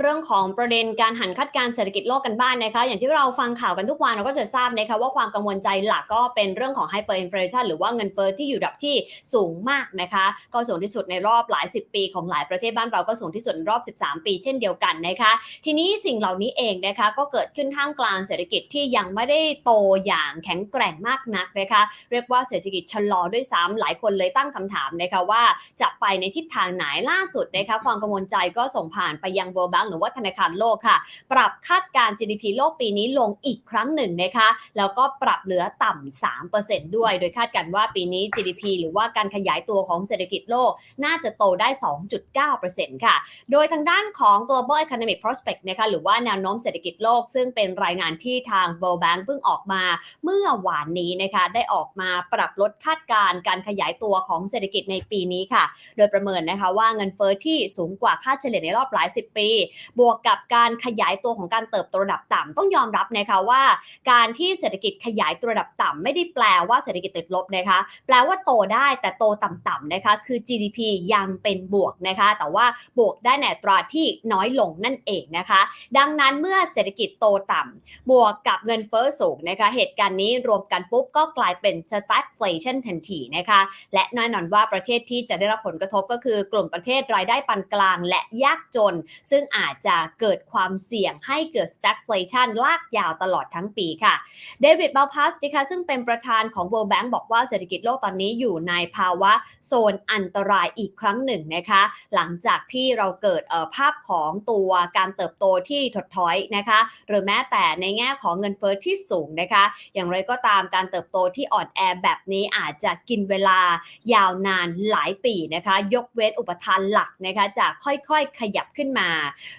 เรื่องของประเด็นการหันคาดการเศรษฐกิจโลกกันบ้านนะคะ อย่างที่เราฟังข่าวกันทุกวันเราก็จะทราบนะคะว่าความกังวลใจหลักก็เป็นเรื่องของไฮเปอร์อินฟลชันหรือว่าเงินเฟ้อที่อยู่ระดับที่สูงมากนะคะ ก็สูงที่สุดในรอบหลาย 10 ปีของหลายประเทศบ้านเราก็สูงที่สุดรอบ 13 ปีเช่นเดียวกันนะคะ ทีนี้สิ่งเหล่านี้เองนะคะก็เกิดขึ้นท่ามกลางเศรษฐกิจที่ยังไม่ได้โตอย่างแข็งแกร่งมากนักนะคะเรียกว่าเศรษฐกิจชะลอด้วยซ้ำหลายคนเลยตั้งคำถามนะคะว่าจะไปในทิศทางไหนล่าสุดนะคะความกังวลใจก็ส่งผ่านไปยัง World Bank หรือว่าธนาคารโลกค่ะ ปรับคาดการ์ GDP โลกปีนี้ลงอีกครั้งหนึ่งนะคะ แล้วก็ปรับเหลือต่ำ3%ด้วย โดยคาดการ์ว่าปีนี้ GDP หรือว่าการขยายตัวของเศรษฐกิจโลกน่าจะโตได้ 2.9%ค่ะ โดยทางด้านของ global economic prospect นะคะ หรือว่าแนวโน้มเศรษฐกิจโลก ซึ่งเป็นรายงานที่ทาง World Bank เพิ่งออกมา เมื่อวานนี้นะคะ ได้ออกมาปรับลดคาดการณ์การขยายตัวของเศรษฐกิจในปีนี้ค่ะ โดยประเมินนะคะว่าเงินเฟอ้อที่สูงกว่าค่าเฉลี่ยในรอบหลายสิบปีบวกกับการขยายตัวของการเติบโตระดับต่ำต้องยอมรับนะคะว่า การที่เศรษฐกิจขยายตัวระดับต่ำไม่ได้แปลว่าเศรษฐกิจติดลบนะคะ แปลว่าโตได้แต่โตต่ำๆนะคะคือ GDP ยังเป็นบวกนะคะ แต่ว่าบวกได้ในตราที่น้อยลงนั่นเองนะคะ ดังนั้นเมื่อเศรษฐกิจโตต่ำบวกกับเงินเฟ้อสูงนะคะ เหตุการณ์นี้รวมกันปุ๊บก็กลายเป็น stagflation ทันทีนะคะ และแน่นอนว่าประเทศที่จะได้รับผลกระทบก็คือกลุ่มประเทศรายได้ปานกลางและยากจน ซึ่งอาจจะเกิดความเสี่ยงให้เกิด stagflation ลากยาวตลอดทั้งปีค่ะ เดวิดบัลพัสนะคะซึ่งเป็นประธานของ World Bank บอกว่าเศรษฐกิจโลกตอนนี้อยู่ในภาวะโซนอันตรายอีกครั้งหนึ่งนะคะ หลังจากที่เราเกิดภาพของตัวการเติบโตที่ถดถอยนะคะ หรือแม้แต่ในแง่ของเงินเฟ้อที่สูงนะคะ อย่างไรก็ตามการเติบโตที่อ่อนแอแบบนี้อาจจะกินเวลายาวนานหลายปีนะคะ ยกเว้นอุปทานหลักนะคะจะค่อยๆขยับขึ้นมา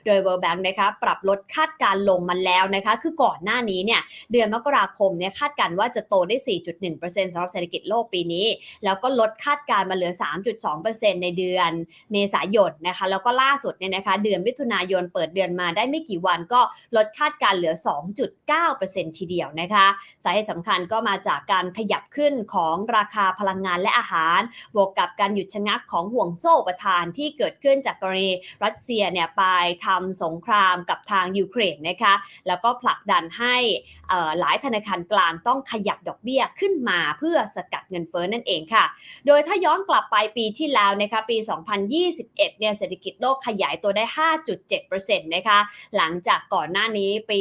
โดย World Bank นะคะปรับลดคาดการลงมาแล้วนะคะคือก่อนหน้านี้เนี่ยเดือนมกราคมเนี่ยคาดการณ์ว่าจะโตได้ 4.1%สำหรับเศรษฐกิจโลกปีนี้ แล้วก็ลดคาดการณ์มาเหลือ 3.2%ในเดือนเมษายนนะคะแล้วก็ล่าสุดเนี่ยนะคะเดือนมิถุนายนเปิดเดือนมาได้ไม่กี่วันก็ลดคาดการณ์เหลือ 2.9%ทีเดียวนะคะสาเหตุสำคัญก็มาจากการขยับขึ้นของราคาพลังงานและอาหาร บวกกับการหยุดชะงักของห่วงโซ่อุปทานที่เกิดขึ้นจากกรณีรัสเซียเนี่ยไปทำสงครามกับทางยูเครนนะคะ แล้วก็ผลักดันให้ หลายธนาคารกลางต้องขยับดอกเบี้ยขึ้นมาเพื่อสกัดเงินเฟ้อนั่นเองค่ะ โดยถ้าย้อนกลับไปปีที่แล้วนะคะปี 2021 เนี่ยเศรษฐกิจโลกขยายตัวได้ 5.7%นะคะหลังจากก่อนหน้านี้ปี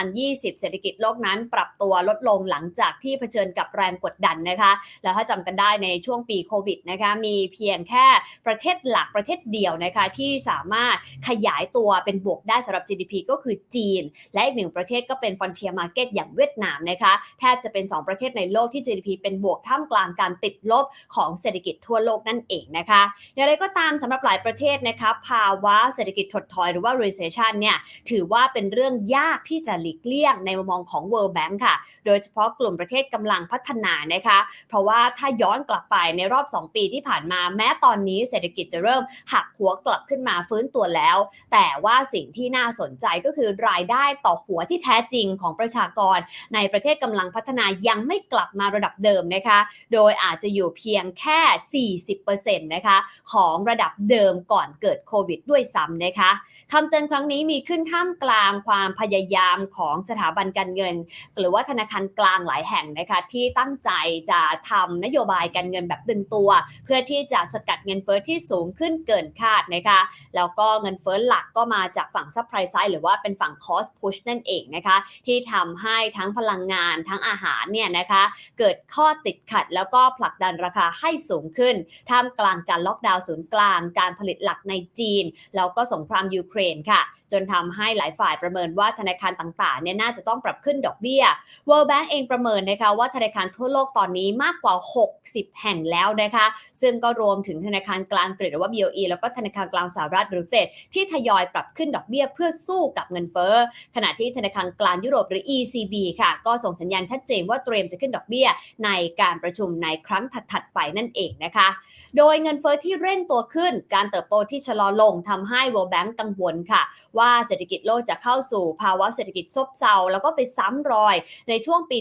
2020 เศรษฐกิจโลกนั้นปรับตัวลดลงหลังจากที่เผชิญกับแรงกดดันนะคะแล้วถ้าจำกันได้ในช่วงปีโควิดนะคะมีเพียงแค่ประเทศหลักประเทศเดียวนะคะที่สามารถขยายตัวเป็นบวกได้สำหรับ GDP ก็คือจีน และอีกหนึ่งประเทศก็เป็น frontier market อย่างเวียดนามนะคะแทบจะเป็น 2 ประเทศในโลกที่ GDP เป็นบวกท่ามกลางการติดลบของเศรษฐกิจทั่วโลกนั่นเองนะคะอย่างไรก็ตามสำหรับหลายประเทศนะคะภาวะเศรษฐกิจถดถอยหรือว่า recession เนี่ยถือว่าเป็นเรื่องยากที่จะหลีกเลี่ยงในมุมมองของ World Bank ค่ะ โดยเฉพาะกลุ่มประเทศกำลังพัฒนานะคะ เพราะว่าถ้าย้อนกลับไปในรอบ 2 ปีที่ผ่านมา แม้ตอนนี้เศรษฐกิจจะเริ่มหักหัวกลับขึ้นมาฟื้นตัวแล้ว แต่ว่าสิ่งที่น่าสนใจก็คือรายได้ต่อหัวที่แท้จริงของประชากรในประเทศกำลังพัฒนายังไม่กลับมาระดับเดิมนะคะ โดยอาจจะอยู่เพียงแค่ 40%นะคะของระดับเดิมก่อนเกิดโควิดด้วยซ้ำนะคะคำเตือนครั้งนี้มีขึ้นท่ามกลางความพยายามของสถาบันการเงิน หรือว่าธนาคารกลางหลายแห่งนะคะที่ตั้งใจจะทำนโยบายการเงินแบบดึงตัว เพื่อที่จะสกัดเงินเฟ้อที่สูงขึ้นเกินคาดนะคะแล้วก็เงินเฟ้อหลักก็มาจากฝั่งซัพพลายไซด์หรือว่าเป็นฝั่ง cost push นั่นเองนะคะที่ทำให้ทั้งพลังงานทั้งอาหารเนี่ยนะคะเกิดข้อติดขัดแล้วก็ผลักดันราคาให้สูงขึ้น ท่ามกลางการล็อกดาวน์ศูนย์กลาง การผลิตหลักในจีน แล้วก็สงครามยูเครนค่ะ จนทำให้หลายฝ่ายประเมินว่าธนาคารต่างๆเนี่ยน่าจะต้องปรับขึ้นดอกเบี้ย World Bank เองประเมินนะคะว่าธนาคารทั่วโลกตอนนี้มากกว่า 60 แห่งแล้วนะคะซึ่งก็รวมถึงธนาคารกลางอังกหรือว่า BOE แล้วก็ธนาคารกลางสหรัฐหรือเฟดที่ทยอยปรับขึ้นดอกเบี้ยเพื่อสู้กับเงินเฟ้อขณะที่ธนาคารกลางยุโรปหรือ ECB ค่ะ ก็ส่งสัญญาณชัดเจนว่าเตรียมจะขึ้นดอกเบี้ยในการประชุมในครั้งถัดๆไปนั่นเองนะคะ โดยเงินเฟ้อที่เร่งตัวขึ้นการเติบโตที่ชะลอลงทำให้ World Bank กังวลค่ะว่าเศรษฐกิจโลกจะเข้าสู่ภาวะเศรษฐกิจซบเซาแล้วก็ไปซ้ำรอยในช่วงปี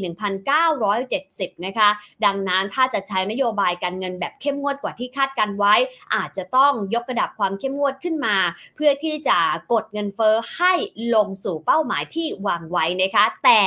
1970 นะคะ ดังนั้นถ้าจะใช้นโยบายการเงินแบบเข้มงวดกว่าที่คาดการไว้ อาจจะต้องยกระดับความเข้มงวดขึ้นมา เพื่อที่จะกดเงินเฟ้อให้ลงสู่เป้าหมายที่วางไว้นะคะ แต่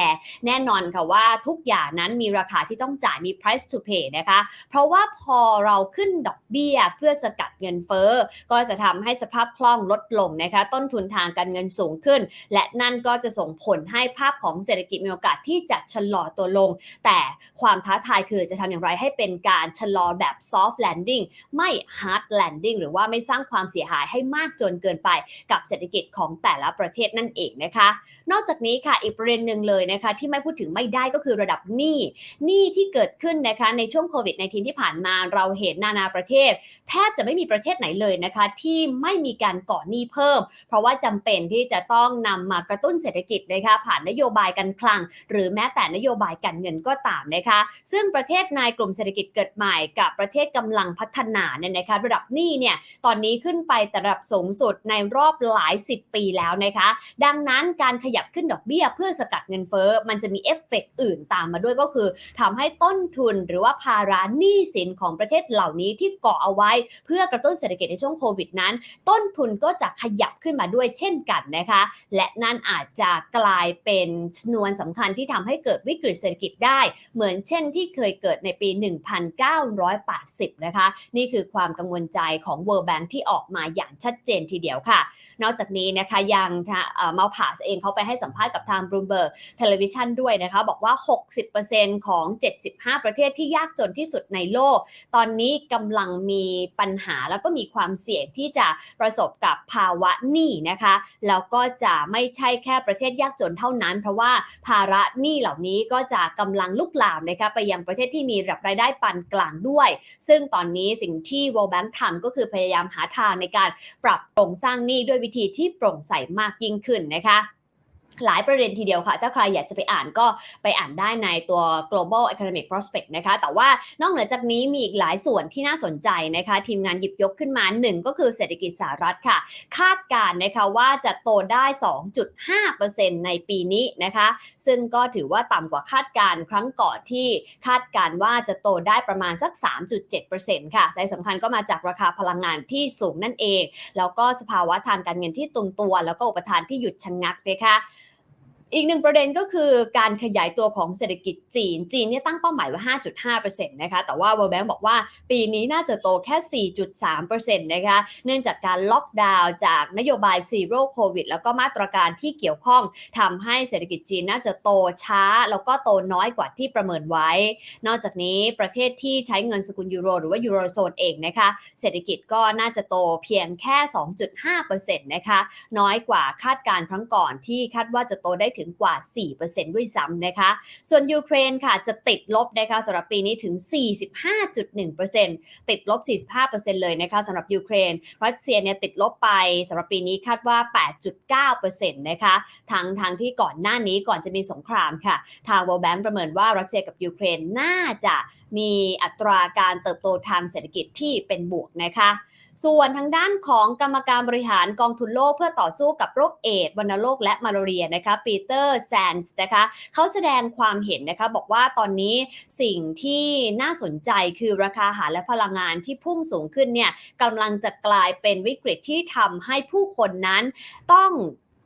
แน่นอนค่ะว่าทุกอย่างนั้นมีราคาที่ต้องจ่ายมี price to pay นะคะ เพราะว่าพอเราขึ้นดอกเบี้ยเพื่อสกัดเงินเฟ้อก็จะทำให้สภาพคล่องลดลงนะคะ ต้นทุนทางการเงินสูงขึ้น และนั่นก็จะส่งผลให้ภาพของเศรษฐกิจมีโอกาสที่จะชะลอตัวลง แต่ความท้าทายคือจะทำอย่างไรให้เป็นการชะลอแบบ soft landing ไม่ hard landing หรือว่าไม่สร้างความเสียหายให้มากจนเกินไปกับเศรษฐกิจของแต่ละประเทศนั่นเองนะคะ นอกจากนี้ค่ะอีกประเด็นหนึ่งเลยนะคะที่ไม่พูดถึงไม่ได้ก็คือระดับหนี้หนี้ที่เกิดขึ้นนะคะในช่วงโควิด -19 ที่ผ่านมาเราเห็นนานาประเทศ แทบจะไม่มีประเทศไหนเลยนะคะที่ไม่มีการก่อหนี้เพิ่ม เพราะว่าจำเป็นที่จะต้องนำมากระตุ้นเศรษฐกิจนะคะผ่านนโยบายการคลัง หรือแม้แต่นโยบายการเงินก็ตามนะคะ ซึ่งประเทศในกลุ่มเศรษฐกิจเกิดใหม่กับประเทศกำลังพัฒนาเนี่ยนะคะระดับหนี้เนี่ยตอนนี้ขึ้นไปแต่ระดับสูงสุดในรอบหลายสิบปีแล้วนะคะ ดังนั้นการขยับขึ้นดอกเบี้ยเพื่อสกัดเงินเฟ้อมันจะมีเอฟเฟกต์อื่นตามมาด้วยก็คือทำให้ต้นทุนหรือว่าภาระหนี้สินของประเทศเหล่านี้ที่เกาะเอาไว้ เพื่อกระตุ้นเศรษฐกิจในช่วงโควิดนั้น ต้นทุนก็จะขยับขึ้นมาด้วยเช่นกันนะคะ และนั่นอาจจะกลายเป็นชนวนสำคัญที่ทำให้เกิดวิกฤตเศรษฐกิจได้ เหมือนเช่นที่เคยเกิดในปี 1980 นะคะ นี่คือความกังวลใจของ World Bank ที่ออกมาอย่างชัดเจนทีเดียวค่ะ นอกจากนี้นะคะยังมาพาสเองเขาไปให้สัมภาษณ์กับทาง Bloomberg เทเลวิชันด้วยนะคะ บอกว่า 60%ของ 75 ประเทศที่ยากจนที่สุดในโลก ตอนนี้กำลังมีปัญหาแล้วก็มีความเสี่ยงที่จะประสบกับภาวะหนี้นะคะแล้วก็จะไม่ใช่แค่ประเทศยากจนเท่านั้น เพราะว่าภาระหนี้เหล่านี้ก็จะกำลังลุกลามนะคะไปยังประเทศที่มีระดับรายได้ปานกลางด้วย ซึ่งตอนนี้สิ่งที่ World Bank ทำก็คือพยายามหาทางในการปรับโครงสร้างหนี้ด้วยวิธีที่โปร่งใสมากยิ่งขึ้นนะคะ หลายประเด็นทีเดียวค่ะ ถ้าใครอยากจะไปอ่านก็ไปอ่านได้ในตัว global economic prospect นะคะ แต่ว่านอกเหนือจากนี้มีอีกหลายส่วนที่น่าสนใจนะคะ ทีมงานหยิบยกขึ้นมาหนึ่งก็คือเศรษฐกิจสหรัฐค่ะ คาดการณ์นะคะว่าจะโตได้ 2.5%ในปีนี้นะคะ ซึ่งก็ถือว่าต่ำกว่าคาดการณ์ครั้งก่อนที่คาดการณ์ว่าจะโตได้ประมาณสัก 3.7%ค่ะสาเหตุสำคัญก็มาจากราคาพลังงานที่สูงนั่นเอง แล้วก็สภาวะทางการเงินที่ตรงตัว แล้วก็อุปทานที่หยุดชะงงักนะคะ อีกหนึ่งประเด็นก็คือการขยายตัวของเศรษฐกิจจีน จีนเนี่ยตั้งเป้าหมายไว้ 5.5%นะคะ แต่ว่า World Bank บอกว่าปีนี้น่าจะโตแค่ 4.3%นะคะ เนื่องจากการล็อกดาวน์จากนโยบาย Zero Covid แล้วก็มาตรการที่เกี่ยวข้องทำให้เศรษฐกิจจีนน่าจะโตช้า แล้วก็โตน้อยกว่าที่ประเมินไว้ นอกจากนี้ประเทศที่ใช้เงินสกุลยูโรหรือว่ายูโรโซนเองนะคะ เศรษฐกิจก็น่าจะโตเพียงแค่ 2.5%นะคะ น้อยกว่าคาดการณ์ครั้งก่อนที่คาดว่าจะโตได้ถึงึงกว่า 4%ด้วยซ้ำนะคะ ส่วนยูเครนค่ะจะติดลบนะคะสำหรับปีนี้ถึง 45.1%ติดลบ 45%เลยนะคะสำหรับยูเครน รัสเซียเนี่ยติดลบไปสำหรับปีนี้คาดว่า 8.9%นะคะทางทางที่ก่อนหน้านี้ก่อนจะมีสงครามค่ะ ทาง World Bank ประเมินว่ารัสเซียกับยูเครนน่าจะมีอัตราการเติบโตทางเศรษฐกิจที่เป็นบวกนะคะ ส่วนทางด้านของกรรมการบริหารกองทุนโลกเพื่อต่อสู้กับโรคเอดส์วัณโรคและมาลาเรียนะคะปีเตอร์แซนส์นะคะเขาแสดงความเห็นนะคะบอกว่าตอนนี้สิ่งที่น่าสนใจคือราคาอาหารและพลังงานที่พุ่งสูงขึ้นเนี่ยกำลังจะกลายเป็นวิกฤตที่ทำให้ผู้คนนั้นต้อง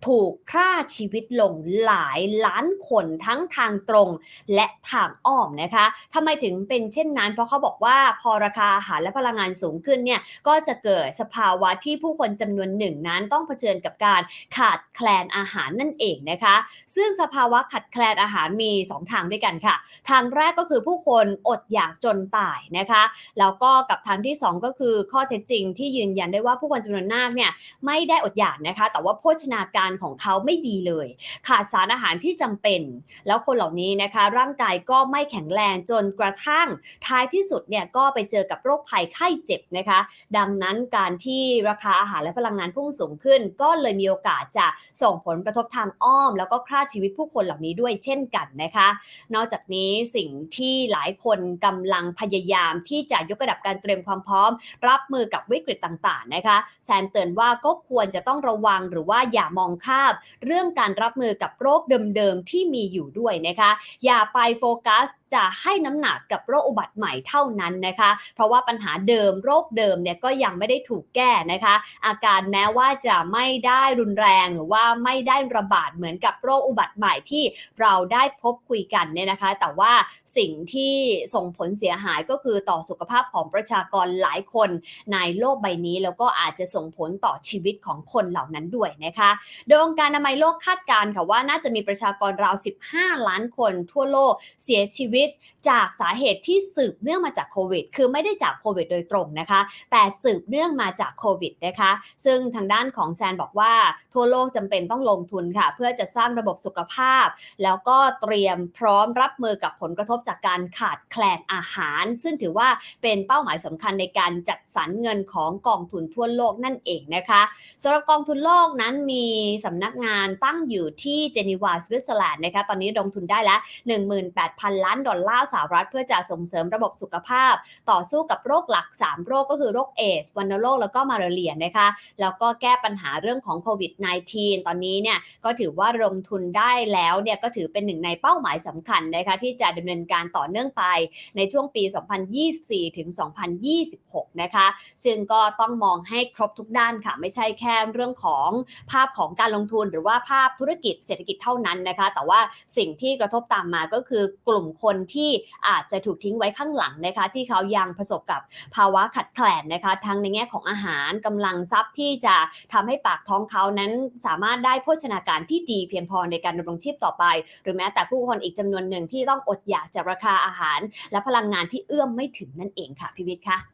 ถูกฆ่าชีวิตลงหลายล้านคนทั้งทางตรงและทางอ้อมนะคะทำไมถึงเป็นเช่นนั้น เพราะเขาบอกว่าพอราคาอาหารและพลังงานสูงขึ้นเนี่ยก็จะเกิดสภาวะที่ผู้คนจำนวนหนึ่งนั้นต้องเผชิญกับการขาดแคลนอาหารนั่นเองนะคะ ซึ่งสภาวะขาดแคลนอาหารมี 2 ทางด้วยกันค่ะ ทางแรกก็คือผู้คนอดอยากจนตายนะคะแล้วก็กับทางที่ 2 ก็คือข้อเท็จจริงที่ยืนยันได้ว่าผู้คนจำนวนมากเนี่ยไม่ได้อดอยากนะคะ แต่ว่าโภชนาการของเขาไม่ดีเลย ขาดสารอาหารที่จำเป็น แล้วคนเหล่านี้นะคะ ร่างกายก็ไม่แข็งแรงจนกระทั่งท้ายที่สุดเนี่ยก็ไปเจอกับโรคภัยไข้เจ็บนะคะ ดังนั้นการที่ราคาอาหารและพลังงานพุ่งสูงขึ้น ก็เลยมีโอกาสจะส่งผลกระทบทางอ้อม แล้วก็ฆ่าชีวิตผู้คนเหล่านี้ด้วยเช่นกันนะคะ นอกจากนี้สิ่งที่หลายคนกำลังพยายามที่จะยกระดับการเตรียมความพร้อม รับมือกับวิกฤตต่างๆนะคะแซนเตือนว่าก็ควรจะต้องระวังหรือว่าอย่ามองงข้าม เรื่องการรับมือกับโรคเดิมๆที่มีอยู่ด้วยนะคะ อย่าไปโฟกัสจะให้น้ำหนักกับโรคอุบัติใหม่เท่านั้นนะคะ เพราะว่าปัญหาเดิมโรคเดิมเนี่ยก็ยังไม่ได้ถูกแก้นะคะ อาการแม้ว่าจะไม่ได้รุนแรงหรือว่าไม่ได้ระบาดเหมือนกับโรคอุบัติใหม่ที่เราได้พบคุยกันเนี่ยนะคะ แต่ว่าสิ่งที่ส่งผลเสียหายก็คือต่อสุขภาพของประชากรหลายคนในโลกใบนี้ แล้วก็อาจจะส่งผลต่อชีวิตของคนเหล่านั้นด้วยนะคะโดยองค์การอนามัยโลกคาดการณ์ค่ะว่าน่าจะมีประชากรราว 15 ล้านคนทั่วโลกเสียชีวิตจากสาเหตุที่สืบเนื่องมาจากโควิด คือไม่ได้จากโควิดโดยตรงนะคะ แต่สืบเนื่องมาจากโควิดนะคะ ซึ่งทางด้านของแซนบอกว่าทั่วโลกจำเป็นต้องลงทุนค่ะ เพื่อจะสร้างระบบสุขภาพ แล้วก็เตรียมพร้อมรับมือกับผลกระทบจากการขาดแคลนอาหาร ซึ่งถือว่าเป็นเป้าหมายสำคัญในการจัดสรรเงินของกองทุนทั่วโลกนั่นเองนะคะสำหรับกองทุนโลกนั้นมีีสำนักงานตั้งอยู่ที่เจนีวาสวิตเซอร์แลนด์นะคะตอนนี้ลงทุนได้แล้ว18,000 ล้านดอลลาร์สหรัฐ เพื่อจะส่งเสริมระบบสุขภาพ ต่อสู้กับโรคหลัก 3 โรคก็คือโรคเอสวัณโรคแล้วก็มาลาเรียนะคะแล้วก็แก้ปัญหาเรื่องของโควิด -19 ตอนนี้เนี่ยก็ถือว่าลงทุนได้แล้วเนี่ยก็ถือเป็นหนึ่งในเป้าหมายสำคัญนะคะที่จะดำเนินการต่อเนื่องไปในช่วงปี 2024 ถึง 2026 นะคะ ซึ่งก็ต้องมองให้ครบทุกด้านค่ะ ไม่ใช่แค่เรื่องของภาพของการการลงทุนหรือว่าภาพธุรกิจเศรษฐกิจเท่านั้นนะคะ แต่ว่าสิ่งที่กระทบตามมาก็คือกลุ่มคนที่อาจจะถูกทิ้งไว้ข้างหลังนะคะที่เขายังประสบกับภาวะขัดแคลนนะคะทั้งในแง่ของอาหารกำลังทรัพย์ที่จะทำให้ปากท้องเขานั้นสามารถได้โภชนาการที่ดีเพียงพอในการดำรงชีพต่อไป หรือแม้แต่ผู้คนอีกจำนวนหนึ่งที่ต้องอดอยากจากราคาอาหาร และพลังงานที่เอื้อมไม่ถึงนั่นเองค่ะพิวิทย์ค่ะ